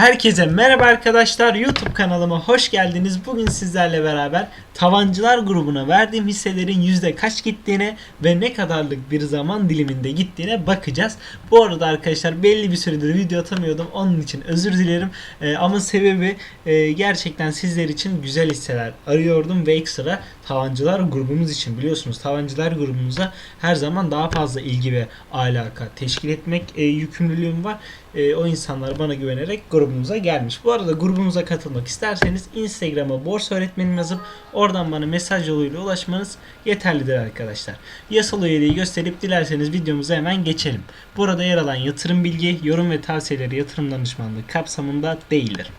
Herkese merhaba arkadaşlar. YouTube kanalıma hoş geldiniz. Bugün sizlerle beraber Tavancılar grubuna verdiğim hisselerin yüzde kaç gittiğine ve ne kadarlık bir zaman diliminde gittiğine bakacağız. Bu arada arkadaşlar belli bir süredir video atamıyordum. Onun için özür dilerim. Ee, ama sebebi e, gerçekten sizler için güzel hisseler arıyordum ve ekstra Tavancılar grubumuz için biliyorsunuz Tavancılar grubumuza her zaman daha fazla ilgi ve alaka teşkil etmek e, yükümlülüğüm var. E, o insanlar bana güvenerek grubumuza gelmiş. Bu arada grubumuza katılmak isterseniz Instagram'a borsa öğretmenim yazıp oradan bana mesaj yoluyla ulaşmanız yeterlidir arkadaşlar. Yasal üyeliği gösterip dilerseniz videomuza hemen geçelim. Burada yer alan yatırım bilgi, yorum ve tavsiyeleri yatırım danışmanlığı kapsamında değildir.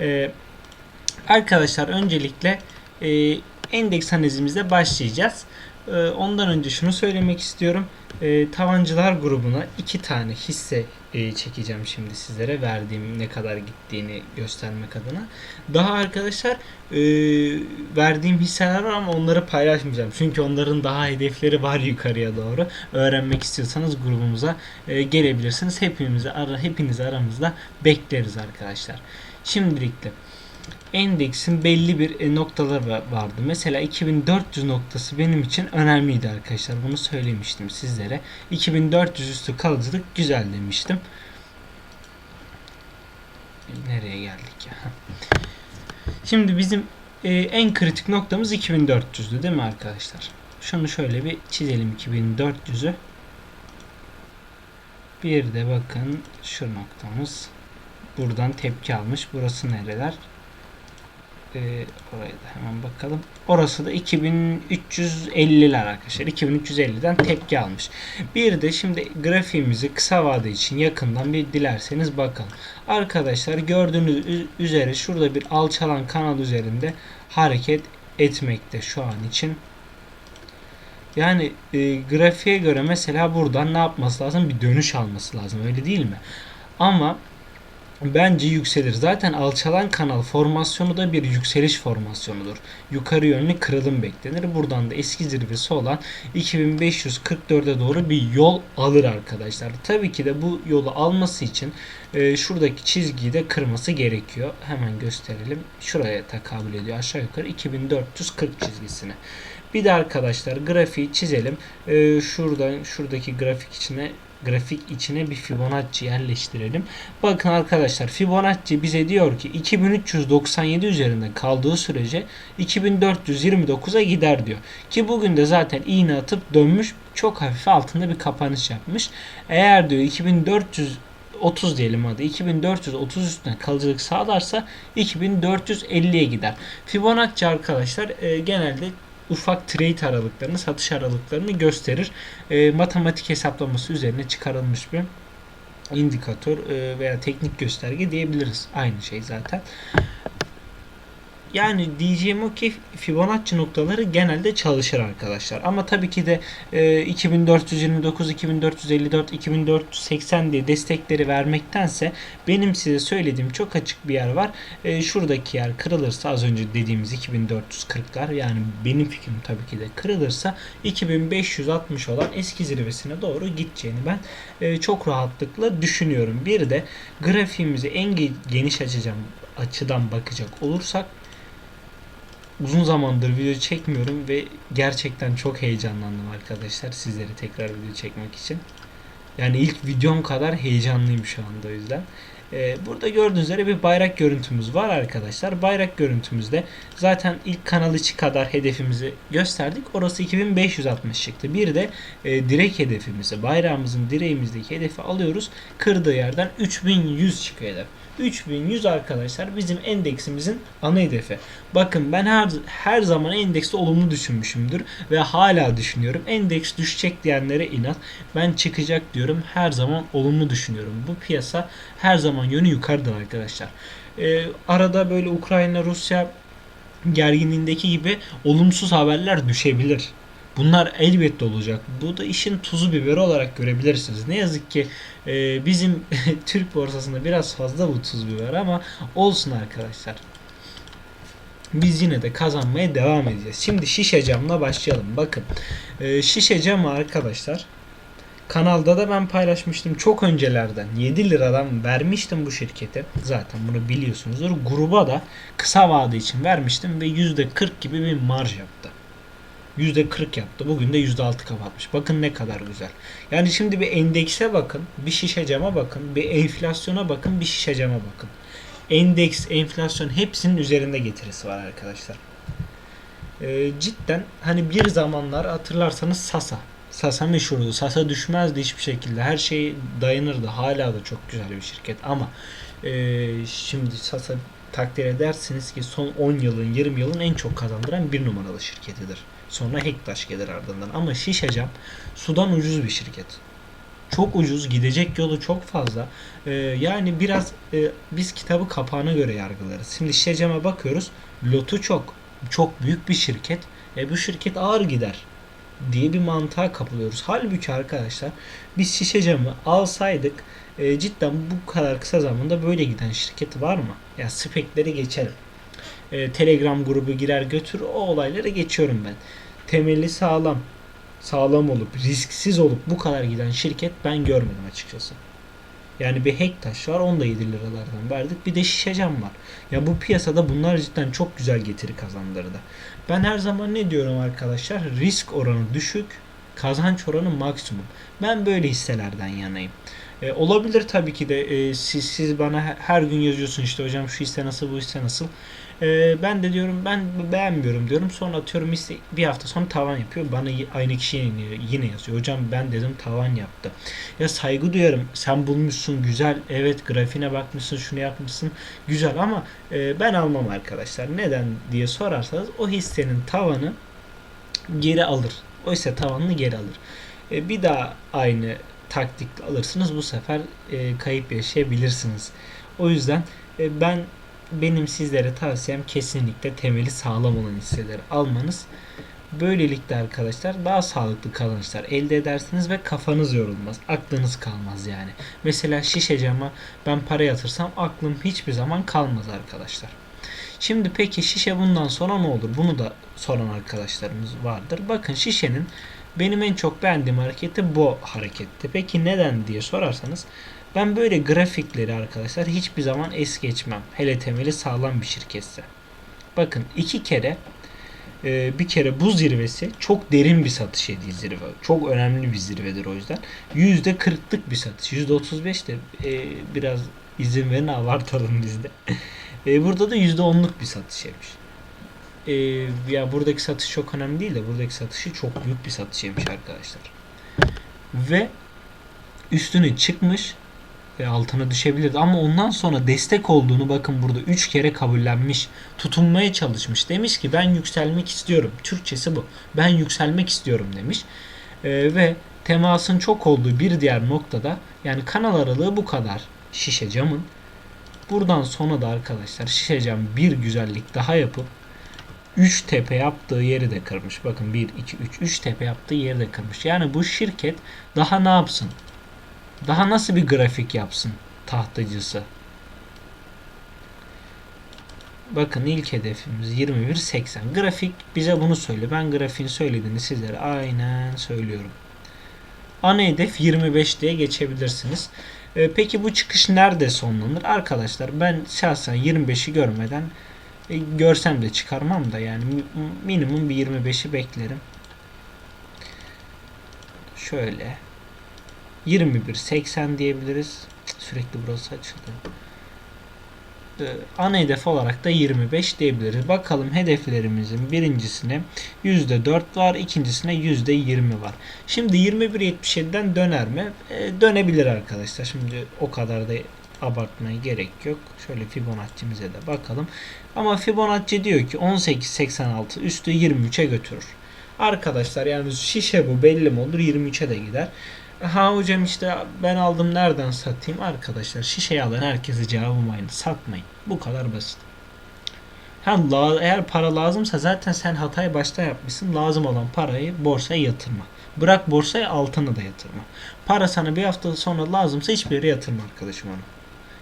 E, arkadaşlar öncelikle e, endeks analizimizle başlayacağız. E, ondan önce şunu söylemek istiyorum. E, Tavancılar grubuna iki tane hisse e, çekeceğim şimdi sizlere verdiğim ne kadar gittiğini göstermek adına. Daha arkadaşlar e, verdiğim hisseler var ama onları paylaşmayacağım. Çünkü onların daha hedefleri var yukarıya doğru. Öğrenmek istiyorsanız grubumuza e, gelebilirsiniz. Hepimizi ara, hepinizi aramızda bekleriz arkadaşlar. Şimdilikle endeksin belli bir e, noktaları va- vardı. Mesela 2400 noktası benim için önemliydi arkadaşlar. Bunu söylemiştim sizlere. 2400 üstü kalıcılık güzel demiştim. Nereye geldik ya? Şimdi bizim e, en kritik noktamız 2400'dü değil mi arkadaşlar? Şunu şöyle bir çizelim 2400'ü. Bir de bakın şu noktamız. Buradan tepki almış. Burası nereler? Ee, oraya da hemen bakalım. Orası da 2350'ler arkadaşlar. 2350'den tepki almış. Bir de şimdi grafiğimizi kısa vade için yakından bir dilerseniz bakalım. Arkadaşlar gördüğünüz üzere şurada bir alçalan kanal üzerinde hareket etmekte şu an için. Yani e, grafiğe göre mesela buradan ne yapması lazım? Bir dönüş alması lazım. Öyle değil mi? Ama bence yükselir. Zaten alçalan kanal formasyonu da bir yükseliş formasyonudur. Yukarı yönlü kırılım beklenir. Buradan da eski zirvesi olan 2544'e doğru bir yol alır arkadaşlar. Tabii ki de bu yolu alması için e, şuradaki çizgiyi de kırması gerekiyor. Hemen gösterelim. Şuraya tekabül ediyor. Aşağı yukarı 2440 çizgisine. Bir de arkadaşlar grafiği çizelim. E, şuradan şuradaki grafik içine grafik içine bir Fibonacci yerleştirelim. Bakın arkadaşlar Fibonacci bize diyor ki 2397 üzerinde kaldığı sürece 2429'a gider diyor. Ki bugün de zaten iğne atıp dönmüş çok hafif altında bir kapanış yapmış. Eğer diyor 2400 30 diyelim hadi 2430 üstüne kalıcılık sağlarsa 2450'ye gider. Fibonacci arkadaşlar e, genelde ufak trade aralıklarını, satış aralıklarını gösterir. E, matematik hesaplaması üzerine çıkarılmış bir indikatör e, veya teknik gösterge diyebiliriz. Aynı şey zaten. Yani diyeceğim o ki Fibonacci noktaları genelde çalışır arkadaşlar. Ama tabii ki de e, 2429, 2454, 2480 diye destekleri vermektense benim size söylediğim çok açık bir yer var. E, şuradaki yer kırılırsa az önce dediğimiz 2440'lar yani benim fikrim tabii ki de kırılırsa 2560 olan eski zirvesine doğru gideceğini ben e, çok rahatlıkla düşünüyorum. Bir de grafiğimizi en ge- geniş açacağım açıdan bakacak olursak uzun zamandır video çekmiyorum ve gerçekten çok heyecanlandım arkadaşlar sizleri tekrar video çekmek için. Yani ilk videom kadar heyecanlıyım şu anda o yüzden. Ee, burada gördüğünüz üzere bir bayrak görüntümüz var arkadaşlar. Bayrak görüntümüzde zaten ilk kanal içi kadar hedefimizi gösterdik. Orası 2560 çıktı. Bir de e, direk hedefimizi, bayrağımızın direğimizdeki hedefi alıyoruz. Kırdığı yerden 3100 çıkıyor hedef. 3100 arkadaşlar bizim endeksimizin ana hedefi. Bakın ben her her zaman endekste olumlu düşünmüşümdür ve hala düşünüyorum. Endeks düşecek diyenlere inat. Ben çıkacak diyorum. Her zaman olumlu düşünüyorum. Bu piyasa her zaman yönü yukarıdır arkadaşlar. Ee, arada böyle Ukrayna Rusya gerginliğindeki gibi olumsuz haberler düşebilir. Bunlar elbette olacak. Bu da işin tuzu biberi olarak görebilirsiniz. Ne yazık ki e, bizim Türk borsasında biraz fazla bu tuz biber ama olsun arkadaşlar. Biz yine de kazanmaya devam edeceğiz. Şimdi şişe camla başlayalım. Bakın e, şişe camı arkadaşlar Kanalda da ben paylaşmıştım çok öncelerden 7 liradan vermiştim bu şirkete. Zaten bunu biliyorsunuzdur. Gruba da kısa vade için vermiştim ve %40 gibi bir marj yaptı. %40 yaptı. Bugün de %6 kapatmış. Bakın ne kadar güzel. Yani şimdi bir endekse bakın, bir şişe cama bakın, bir enflasyona bakın, bir şişe cama bakın. Endeks, enflasyon hepsinin üzerinde getirisi var arkadaşlar. Ee, cidden hani bir zamanlar hatırlarsanız Sasa. Sasa meşhurdu. Sasa düşmezdi hiçbir şekilde. Her şey dayanırdı. Hala da çok güzel bir şirket ama e, şimdi Sasa takdir edersiniz ki son 10 yılın 20 yılın en çok kazandıran bir numaralı şirketidir. Sonra Hektaş gelir ardından. Ama Şişecam sudan ucuz bir şirket. Çok ucuz, gidecek yolu çok fazla. Ee, yani biraz e, biz kitabı kapağına göre yargılarız. Şimdi Şişecam'a bakıyoruz. Lotu çok. Çok büyük bir şirket. E, bu şirket ağır gider diye bir mantığa kapılıyoruz. Halbuki arkadaşlar biz şişe camı alsaydık e, cidden bu kadar kısa zamanda böyle giden şirket var mı? Ya spekleri geçelim. E, Telegram grubu girer götür o olaylara geçiyorum ben. Temeli sağlam, sağlam olup risksiz olup bu kadar giden şirket ben görmedim açıkçası. Yani bir Hektaş var 17 liralardan verdik. Bir de Şişecam var. Ya bu piyasada bunlar cidden çok güzel getiri kazandırdı. Ben her zaman ne diyorum arkadaşlar? Risk oranı düşük, kazanç oranı maksimum. Ben böyle hisselerden yanayım. E, olabilir tabii ki de e, siz, siz bana he- her gün yazıyorsun işte hocam şu hisse nasıl bu hisse nasıl. E, ben de diyorum ben beğenmiyorum diyorum. Sonra atıyorum hisse bir hafta sonra tavan yapıyor. Bana aynı kişi yine, yine yazıyor. Hocam ben dedim tavan yaptı. Ya saygı duyarım. Sen bulmuşsun güzel. Evet grafiğine bakmışsın şunu yapmışsın. Güzel ama e, ben almam arkadaşlar. Neden diye sorarsanız o hissenin tavanı geri alır. O hisse tavanını geri alır. E, bir daha aynı taktikle alırsınız. Bu sefer e, kayıp yaşayabilirsiniz. O yüzden e, ben benim sizlere tavsiyem kesinlikle temeli sağlam olan hisseleri almanız. Böylelikle arkadaşlar daha sağlıklı kazançlar elde edersiniz ve kafanız yorulmaz. Aklınız kalmaz yani. Mesela şişe cama ben para yatırsam aklım hiçbir zaman kalmaz arkadaşlar. Şimdi peki şişe bundan sonra ne olur? Bunu da soran arkadaşlarımız vardır. Bakın şişenin benim en çok beğendiğim hareketi bu hareketti. Peki neden diye sorarsanız ben böyle grafikleri arkadaşlar hiçbir zaman es geçmem. Hele temeli sağlam bir şirketse. Bakın iki kere e, bir kere bu zirvesi çok derin bir satış yediği zirve. Çok önemli bir zirvedir o yüzden. Yüzde kırklık bir satış. Yüzde otuz beş de e, biraz izin verin abartalım bizde. E, burada da yüzde onluk bir satış yemiş. E, ya buradaki satış çok önemli değil de buradaki satışı çok büyük bir satış yemiş arkadaşlar. Ve üstüne çıkmış altına düşebilirdi ama ondan sonra destek olduğunu bakın burada 3 kere kabullenmiş. Tutunmaya çalışmış. Demiş ki ben yükselmek istiyorum. Türkçesi bu. Ben yükselmek istiyorum demiş. E, ve temasın çok olduğu bir diğer noktada yani kanal aralığı bu kadar şişe camın. Buradan sonra da arkadaşlar şişe cam bir güzellik daha yapıp 3 tepe yaptığı yeri de kırmış. Bakın 1, 2, 3. 3 tepe yaptığı yeri de kırmış. Yani bu şirket daha ne yapsın? Daha nasıl bir grafik yapsın tahtacısı? Bakın ilk hedefimiz 21.80. Grafik bize bunu söyle. Ben grafiğin söylediğini sizlere aynen söylüyorum. Ana hedef 25 diye geçebilirsiniz. Ee, peki bu çıkış nerede sonlanır? Arkadaşlar ben şahsen 25'i görmeden e, görsem de çıkarmam da yani mi- minimum bir 25'i beklerim. Şöyle 21.80 diyebiliriz. Sürekli burası açıldı. Ee, ana hedef olarak da 25 diyebiliriz. Bakalım hedeflerimizin birincisine %4 var, ikincisine %20 var. Şimdi 21.77'den döner mi? Ee, dönebilir arkadaşlar. Şimdi o kadar da abartmaya gerek yok. Şöyle Fibonacci'mize de bakalım. Ama Fibonacci diyor ki 18.86 üstü 23'e götürür. Arkadaşlar yani şişe bu belli mi olur 23'e de gider. Ha hocam işte ben aldım nereden satayım? Arkadaşlar şişeyi alan herkese cevabım aynı. Satmayın. Bu kadar basit. Hem eğer para lazımsa zaten sen hatayı başta yapmışsın. Lazım olan parayı borsaya yatırma. Bırak borsaya altına da yatırma. Para sana bir hafta sonra lazımsa hiçbir yere yatırma arkadaşım onu.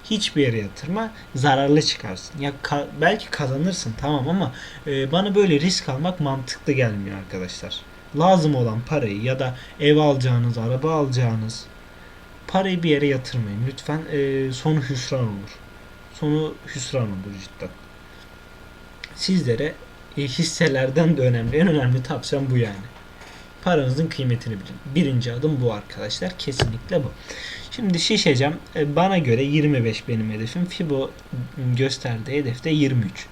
Hiçbir yere yatırma. Zararlı çıkarsın. Ya ka- belki kazanırsın tamam ama e, bana böyle risk almak mantıklı gelmiyor arkadaşlar. Lazım olan parayı ya da ev alacağınız, araba alacağınız parayı bir yere yatırmayın. Lütfen e, sonu hüsran olur. Sonu hüsran olur cidden. Sizlere e, hisselerden de önemli. En önemli tavsiyem bu yani. Paranızın kıymetini bilin. Birinci adım bu arkadaşlar. Kesinlikle bu. Şimdi şişeceğim. E, Bana göre 25 benim hedefim. Fibo gösterdiği hedefte 23.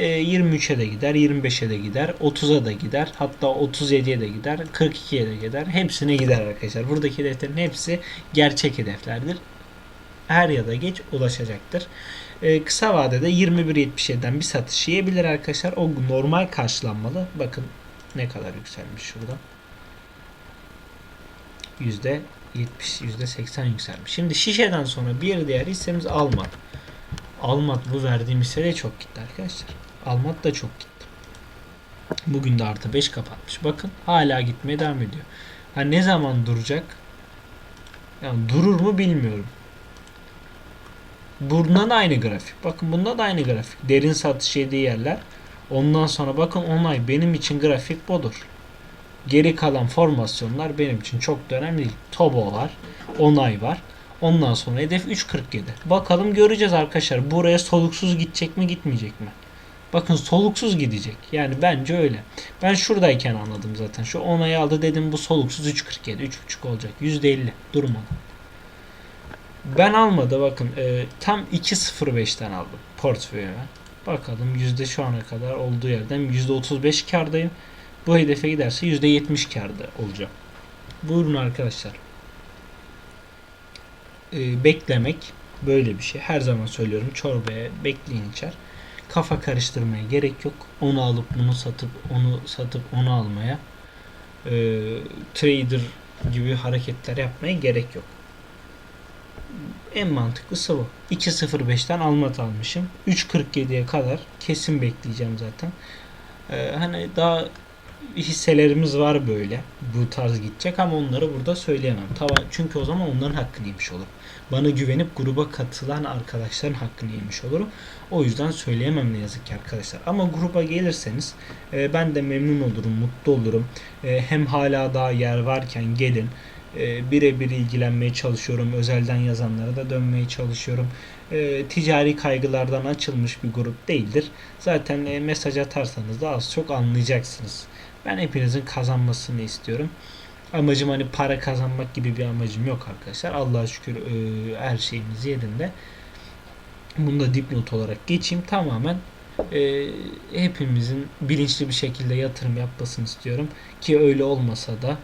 E, 23'e de gider, 25'e de gider, 30'a da gider, hatta 37'ye de gider, 42'ye de gider. Hepsine gider arkadaşlar. Buradaki hedeflerin hepsi gerçek hedeflerdir. Er ya da geç ulaşacaktır. E, kısa vadede 21.77'den bir satış yiyebilir arkadaşlar. O normal karşılanmalı. Bakın ne kadar yükselmiş şurada. Yüzde 70, yüzde 80 yükselmiş. Şimdi şişeden sonra bir diğer hissemiz Almat. Almat bu verdiğim hisse de çok gitti arkadaşlar. Almat da çok gitti. Bugün de artı 5 kapatmış. Bakın hala gitmeye devam ediyor. Ha ne zaman duracak? Yani durur mu bilmiyorum. Bunda da aynı grafik. Bakın bunda da aynı grafik. Derin satış yediği yerler. Ondan sonra bakın onay benim için grafik budur. Geri kalan formasyonlar benim için çok da önemli değil. Tobo var. Onay var. Ondan sonra hedef 3.47. Bakalım göreceğiz arkadaşlar. Buraya soluksuz gidecek mi gitmeyecek mi? Bakın soluksuz gidecek. Yani bence öyle. Ben şuradayken anladım zaten. Şu onayı aldı dedim bu soluksuz 3.47. 3.5 olacak. %50 durmadan. Ben almadı bakın e, tam 2.05'ten aldım portföyüme. Bakalım yüzde şu ana kadar olduğu yerden %35 kardayım. Bu hedefe giderse %70 karda olacağım. Buyurun arkadaşlar. E, beklemek böyle bir şey. Her zaman söylüyorum çorbaya bekleyin içer. Kafa karıştırmaya gerek yok. Onu alıp bunu satıp onu satıp onu almaya e, trader gibi hareketler yapmaya gerek yok. En mantıklısı bu. 2.05'ten almat almışım. 3.47'ye kadar kesin bekleyeceğim zaten. Ee, hani daha hisselerimiz var böyle. Bu tarz gidecek ama onları burada söyleyemem. Tava- Çünkü o zaman onların hakkını yemiş olurum. Bana güvenip gruba katılan arkadaşların hakkını yemiş olurum. O yüzden söyleyemem ne yazık ki arkadaşlar. Ama gruba gelirseniz e, ben de memnun olurum, mutlu olurum. E, hem hala daha yer varken gelin e, birebir ilgilenmeye çalışıyorum. Özelden yazanlara da dönmeye çalışıyorum. E, ticari kaygılardan açılmış bir grup değildir. Zaten e, mesaj atarsanız da az çok anlayacaksınız. Ben hepinizin kazanmasını istiyorum. Amacım hani para kazanmak gibi bir amacım yok arkadaşlar. Allah'a şükür e, her şeyimiz yerinde. Bunu da dipnot olarak geçeyim. Tamamen e, hepimizin bilinçli bir şekilde yatırım yapmasını istiyorum. Ki öyle olmasa da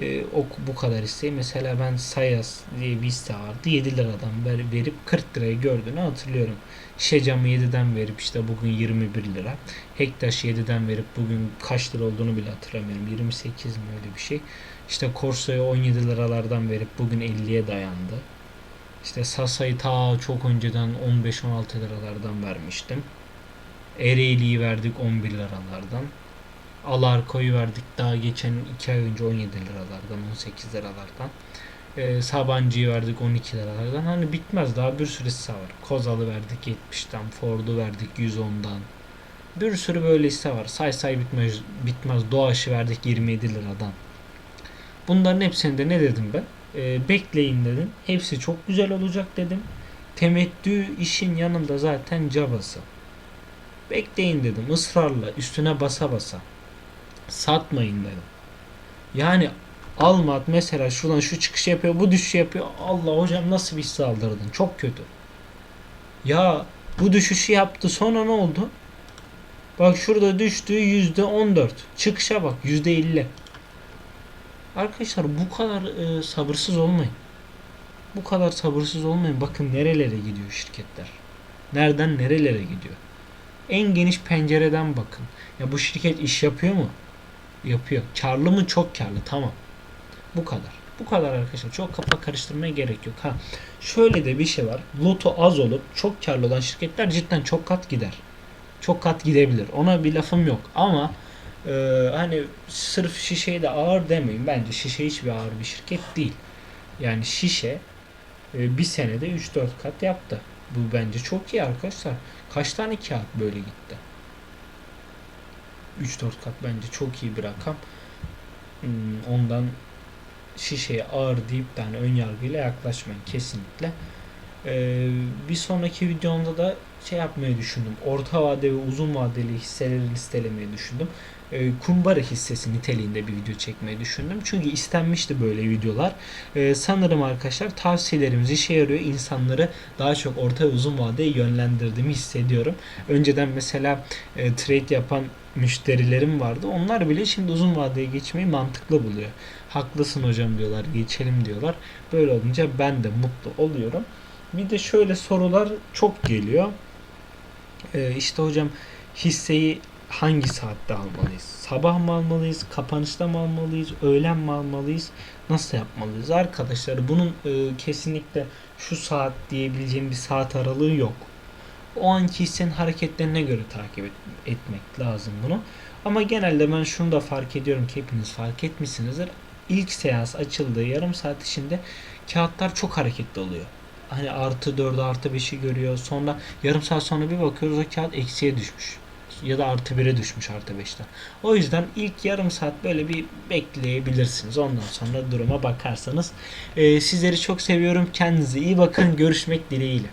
e, o bu kadar hisseyi mesela ben Sayas diye bir hisse vardı 7 liradan ver, verip 40 liraya gördüğünü hatırlıyorum. Şecam'ı 7'den verip işte bugün 21 lira. Hektaş 7'den verip bugün kaç lira olduğunu bile hatırlamıyorum. 28 mi öyle bir şey. İşte Corso'yu 17 liralardan verip bugün 50'ye dayandı. İşte Sasa'yı ta çok önceden 15-16 liralardan vermiştim. Ereğli'yi verdik 11 liralardan. Alarko'yu verdik daha geçen 2 ay önce 17 liralardan 18 liralardan. Ee, Sabancı'yı verdik 12 liralardan. Hani bitmez daha bir sürü hisse var. Kozal'ı verdik 70'ten, Ford'u verdik 110'dan. Bir sürü böyle hisse var. Say say bitmez, bitmez. Doğaç'ı verdik 27 liradan. Bunların hepsinde ne dedim ben? Ee, bekleyin dedim. Hepsi çok güzel olacak dedim. Temettü işin yanında zaten cabası. Bekleyin dedim ısrarla üstüne basa basa. Satmayın dedim. Yani Almat mesela şuradan şu çıkış yapıyor bu düşüş yapıyor. Allah hocam nasıl bir hisse aldırdın çok kötü. Ya bu düşüşü yaptı sonra ne oldu? Bak şurada düştü yüzde 14. Çıkışa bak yüzde 50. Arkadaşlar bu kadar e, sabırsız olmayın. Bu kadar sabırsız olmayın. Bakın nerelere gidiyor şirketler. Nereden nerelere gidiyor. En geniş pencereden bakın. Ya bu şirket iş yapıyor mu? Yapıyor. Karlı mı? Çok karlı. Tamam. Bu kadar. Bu kadar arkadaşlar. Çok kafa karıştırmaya gerek yok. Ha, şöyle de bir şey var. Loto az olup çok karlı olan şirketler cidden çok kat gider. Çok kat gidebilir. Ona bir lafım yok. Ama e, hani sırf şişeyi de ağır demeyin. Bence şişe hiçbir ağır bir şirket değil. Yani şişe e, bir senede 3-4 kat yaptı. Bu bence çok iyi arkadaşlar. Kaç tane kağıt böyle gitti? 3-4 kat bence çok iyi bir rakam. Hmm, ondan şişeye ağır deyip de hani ön yargıyla yaklaşmayın kesinlikle. Ee, bir sonraki videomda da şey yapmayı düşündüm. Orta vade ve uzun vadeli hisseleri listelemeyi düşündüm. Ee, kumbara hissesi niteliğinde bir video çekmeyi düşündüm. Çünkü istenmişti böyle videolar. Ee, sanırım arkadaşlar tavsiyelerimiz işe yarıyor. İnsanları daha çok orta ve uzun vadeye yönlendirdiğimi hissediyorum. Önceden mesela e, trade yapan müşterilerim vardı. Onlar bile şimdi uzun vadeye geçmeyi mantıklı buluyor. Haklısın hocam diyorlar, geçelim diyorlar. Böyle olunca ben de mutlu oluyorum. Bir de şöyle sorular çok geliyor. Ee, işte hocam hisseyi hangi saatte almalıyız? Sabah mı almalıyız? Kapanışta mı almalıyız? Öğlen mi almalıyız? Nasıl yapmalıyız? Arkadaşlar bunun e, kesinlikle şu saat diyebileceğim bir saat aralığı yok. O anki hissenin hareketlerine göre takip et- etmek lazım bunu. Ama genelde ben şunu da fark ediyorum ki hepiniz fark etmişsinizdir. İlk seans açıldığı yarım saat içinde kağıtlar çok hareketli oluyor. Hani artı 4'ü artı 5'i görüyor. Sonra yarım saat sonra bir bakıyoruz o kağıt eksiye düşmüş. Ya da artı 1'e düşmüş artı 5'ten. O yüzden ilk yarım saat böyle bir bekleyebilirsiniz. Ondan sonra duruma bakarsanız. Ee, sizleri çok seviyorum. Kendinize iyi bakın. Görüşmek dileğiyle.